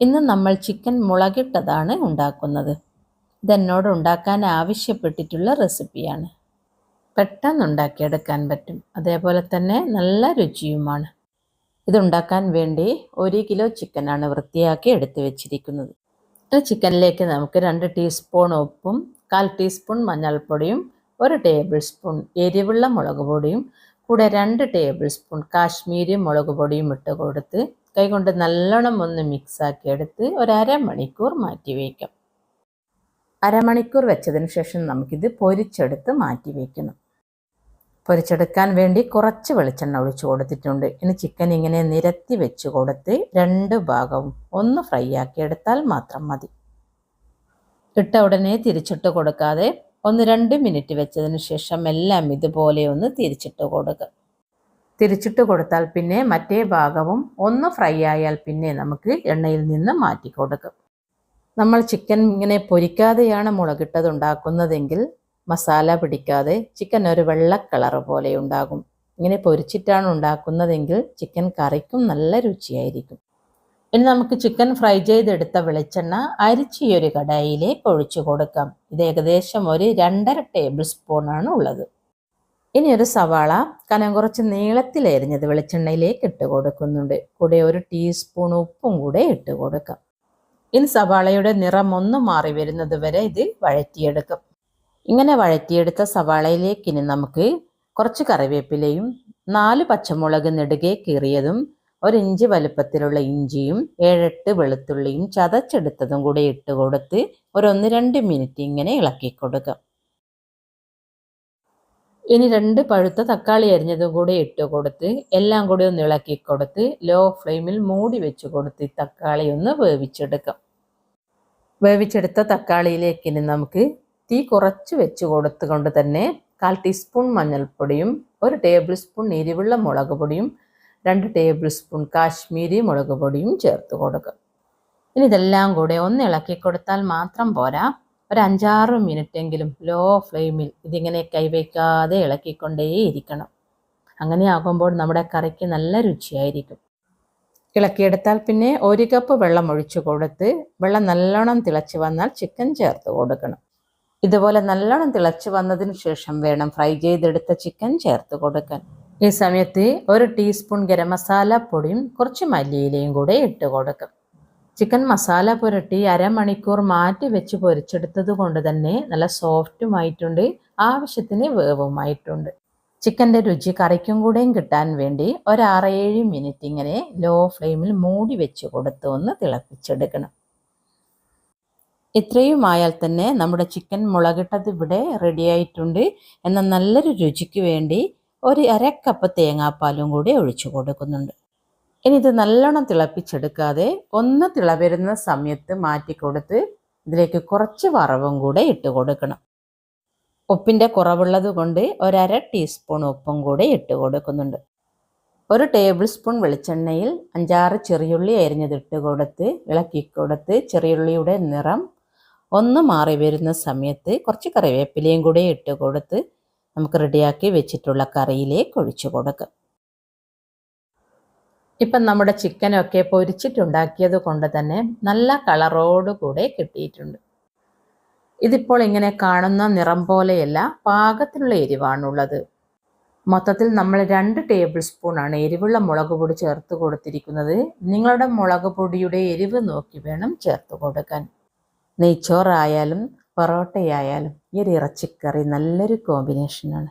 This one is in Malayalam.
ഇന്ന് നമ്മൾ ചിക്കൻ മുളകിട്ടതാണ് ഉണ്ടാക്കുന്നത്. ഇതെന്നോട് ഉണ്ടാക്കാൻ ആവശ്യപ്പെട്ടിട്ടുള്ള റെസിപ്പിയാണ്. പെട്ടെന്ന് ഉണ്ടാക്കിയെടുക്കാൻ പറ്റും. അതേപോലെ തന്നെ നല്ല രുചിയുമാണ്. ഇതുണ്ടാക്കാൻ വേണ്ടി ഒരു കിലോ ചിക്കനാണ് വൃത്തിയാക്കി എടുത്തു വെച്ചിരിക്കുന്നത്. ഈ ചിക്കനിലേക്ക് നമുക്ക് രണ്ട് ടീസ്പൂൺ ഉപ്പും കാൽ ടീസ്പൂൺ മഞ്ഞൾപ്പൊടിയും ഒരു ടേബിൾ സ്പൂൺ എരിവുള്ള മുളക് പൊടിയും കൂടെ രണ്ട് ടേബിൾ സ്പൂൺ കാശ്മീരി മുളക് പൊടിയും ഇട്ട് കൊടുത്ത് കൈകൊണ്ട് നല്ലോണം ഒന്ന് മിക്സാക്കി എടുത്ത് ഒരു മാറ്റി വയ്ക്കാം. അരമണിക്കൂർ വെച്ചതിന് ശേഷം നമുക്കിത് പൊരിച്ചെടുത്ത് മാറ്റി വയ്ക്കണം. പൊരിച്ചെടുക്കാൻ വേണ്ടി കുറച്ച് വെളിച്ചെണ്ണ ഒഴിച്ചു കൊടുത്തിട്ടുണ്ട്. ഇനി ചിക്കൻ ഇങ്ങനെ നിരത്തി വെച്ച് കൊടുത്ത് രണ്ട് ഭാഗവും ഒന്ന് ഫ്രൈ ആക്കി എടുത്താൽ മാത്രം മതി. ഇട്ട ഉടനെ തിരിച്ചിട്ട് കൊടുക്കാതെ ഒന്ന് രണ്ട് മിനിറ്റ് വെച്ചതിന് ശേഷം എല്ലാം ഇതുപോലെ ഒന്ന് തിരിച്ചിട്ട് കൊടുക്കുക. തിരിച്ചിട്ട് കൊടുത്താൽ പിന്നെ മറ്റേ ഭാഗവും ഒന്ന് ഫ്രൈ ആയാൽ പിന്നെ നമുക്ക് എണ്ണയിൽ നിന്ന് മാറ്റി കൊടുക്കും. നമ്മൾ ചിക്കൻ ഇങ്ങനെ പൊരിക്കാതെയാണ് മുളകിട്ടത് ഉണ്ടാക്കുന്നതെങ്കിൽ മസാല പിടിക്കാതെ ചിക്കൻ ഒരു വെള്ള കളർ പോലെ ഉണ്ടാകും. ഇങ്ങനെ പൊരിച്ചിട്ടാണ് ഉണ്ടാക്കുന്നതെങ്കിൽ ചിക്കൻ കറിക്കും നല്ല രുചിയായിരിക്കും. ഇനി നമുക്ക് ചിക്കൻ ഫ്രൈ ചെയ്തെടുത്ത വെളിച്ചെണ്ണ അരിച്ച് ഈ ഒരു കടായിലേക്ക് ഒഴിച്ചു കൊടുക്കാം. ഇത് ഏകദേശം ഒരു രണ്ടര ടേബിൾ സ്പൂണാണ് ഉള്ളത്. ഇനി ഒരു സവാള കനം കുറച്ച് നീളത്തിൽ എരിഞ്ഞത് വെളിച്ചെണ്ണയിലേക്ക് ഇട്ട് കൊടുക്കുന്നുണ്ട്. കൂടെ ഒരു ടീസ്പൂൺ ഉപ്പും കൂടെ ഇട്ട് കൊടുക്കാം. ഇനി സവാളയുടെ നിറം ഒന്ന് മാറി വരുന്നത് വരെ ഇത് വഴറ്റിയെടുക്കും. ഇങ്ങനെ വഴറ്റിയെടുത്ത സവാളയിലേക്ക് ഇനി നമുക്ക് കുറച്ച് കറിവേപ്പിലയും നാല് പച്ചമുളക് നെടുകെ കീറിയതും ഒരു ഇഞ്ചി വലുപ്പത്തിലുള്ള ഇഞ്ചിയും ഏഴെട്ട് വെളുത്തുള്ളിയും ചതച്ചെടുത്തതും കൂടെ ഇട്ട് കൊടുത്ത് ഒരു ഒന്ന് രണ്ട് മിനിറ്റ് ഇങ്ങനെ ഇളക്കി കൊടുക്കാം. ഇനി രണ്ട് പഴുത്ത തക്കാളി അരിഞ്ഞതും കൂടി ഇട്ട് കൊടുത്ത് എല്ലാം കൂടി ഒന്ന് ഇളക്കി കൊടുത്ത് ലോ ഫ്ലെയിമിൽ മൂടി വെച്ച് കൊടുത്ത് തക്കാളി ഒന്ന് വേവിച്ചെടുക്കാം. വേവിച്ചെടുത്ത തക്കാളിയിലേക്ക് ഇനി നമുക്ക് തീ കുറച്ച് വെച്ച് കൊടുത്തുകൊണ്ട് തന്നെ കാൽ ടീസ്പൂൺ മഞ്ഞൾപ്പൊടിയും ഒരു ടേബിൾ സ്പൂൺ എരിവുള്ള മുളക് പൊടിയും രണ്ട് ടേബിൾ സ്പൂൺ കാശ്മീരി മുളക് പൊടിയും ചേർത്ത് കൊടുക്കുക ഇനി ഇതെല്ലാം കൂടെ ഒന്ന് ഇളക്കി കൊടുത്താൽ മാത്രം പോരാ. ഒരു അഞ്ചാറ് മിനിറ്റെങ്കിലും ലോ ഫ്ലെയിമിൽ ഇതിങ്ങനെ കൈവയ്ക്കാതെ ഇളക്കിക്കൊണ്ടേയിരിക്കണം. അങ്ങനെ ആകുമ്പോൾ നമ്മുടെ കറിക്ക് നല്ല രുചിയായിരിക്കും. ഇളക്കിയെടുത്താൽ പിന്നെ ഒരു കപ്പ് വെള്ളം ഒഴിച്ചു കൊടുത്ത് വെള്ളം നല്ലോണം തിളച്ച് വന്നാൽ ചിക്കൻ ചേർത്ത് കൊടുക്കണം. ഇതുപോലെ നല്ലോണം തിളച്ച് വന്നതിന് ശേഷം വേണം ഫ്രൈ ചെയ്തെടുത്ത ചിക്കൻ ചേർത്ത് കൊടുക്കാൻ. ഈ സമയത്ത് ഒരു ടീസ്പൂൺ ഗരം മസാല പൊടിയും കുറച്ച് മല്ലിയിലയും കൂടെ ഇട്ട് കൊടുക്കും. ചിക്കൻ മസാല പുരട്ടി അരമണിക്കൂർ മാറ്റി വെച്ച് പൊരിച്ചെടുത്തത് കൊണ്ട് തന്നെ നല്ല സോഫ്റ്റുമായിട്ടുണ്ട് ആവശ്യത്തിന് വേവുമായിട്ടുണ്ട്. ചിക്കന്റെ രുചി കറിക്കും കൂടെയും കിട്ടാൻ വേണ്ടി ഒരു ആറേഴ് മിനിറ്റ് ഇങ്ങനെ ലോ ഫ്ലെയിമിൽ മൂടി വെച്ച് കൊടുത്ത് ഒന്ന് തിളപ്പിച്ചെടുക്കണം. ഇത്രയുമായാൽ തന്നെ നമ്മുടെ ചിക്കൻ മുളകിട്ടത് ഇവിടെ റെഡിയായിട്ടുണ്ട്. എന്ന നല്ലൊരു രുചിക്ക് വേണ്ടി ഒരു അരക്കപ്പ് തേങ്ങാപ്പാലും കൂടി ഒഴിച്ചു കൊടുക്കുന്നുണ്ട്. ഇനി ഇത് നല്ലോണം തിളപ്പിച്ചെടുക്കാതെ ഒന്ന് തിളവരുന്ന സമയത്ത് മാറ്റി കൊടുത്ത് ഇതിലേക്ക് കുറച്ച് വറവും കൂടെ ഇട്ട് കൊടുക്കണം. ഉപ്പിന്റെ കുറവുള്ളത് കൊണ്ട് ഒരര ടീസ്പൂൺ ഉപ്പും കൂടെ ഇട്ട് കൊടുക്കുന്നുണ്ട്. ഒരു ടേബിൾ സ്പൂൺ വെളിച്ചെണ്ണയിൽ അഞ്ചാറ് ചെറിയുള്ളി അരിഞ്ഞതിട്ട് കൊടുത്ത് ഇളക്കി കൊടുത്ത് ചെറിയുള്ളിയുടെ നിറം ഒന്ന് മാറി വരുന്ന സമയത്ത് കുറച്ച് കറിവേപ്പിലയും കൂടെ ഇട്ട് കൊടുത്ത് നമുക്ക് റെഡിയാക്കി വെച്ചിട്ടുള്ള കറിയിലേക്ക് ഒഴിച്ചു കൊടുക്കാം. ഇപ്പം നമ്മുടെ ചിക്കനൊക്കെ പൊരിച്ചിട്ടുണ്ടാക്കിയത് കൊണ്ട് തന്നെ നല്ല കളറോട് കൂടെ കിട്ടിയിട്ടുണ്ട്. ഇതിപ്പോൾ ഇങ്ങനെ കാണുന്ന നിറം പോലെയല്ല പാകത്തിനുള്ള എരിവാണുള്ളത്. മൊത്തത്തിൽ നമ്മൾ രണ്ട് ടേബിൾ സ്പൂണാണ് എരിവുള്ള മുളക് പൊടി ചേർത്ത് കൊടുത്തിരിക്കുന്നത്. നിങ്ങളുടെ മുളക് പൊടിയുടെ എരിവ് നോക്കി വേണം ചേർത്ത് കൊടുക്കാൻ. നെയ്ച്ചോറായാലും പൊറോട്ടയായാലും ഈ ഒരു ഇറച്ചിക്കറി നല്ലൊരു കോമ്പിനേഷനാണ്.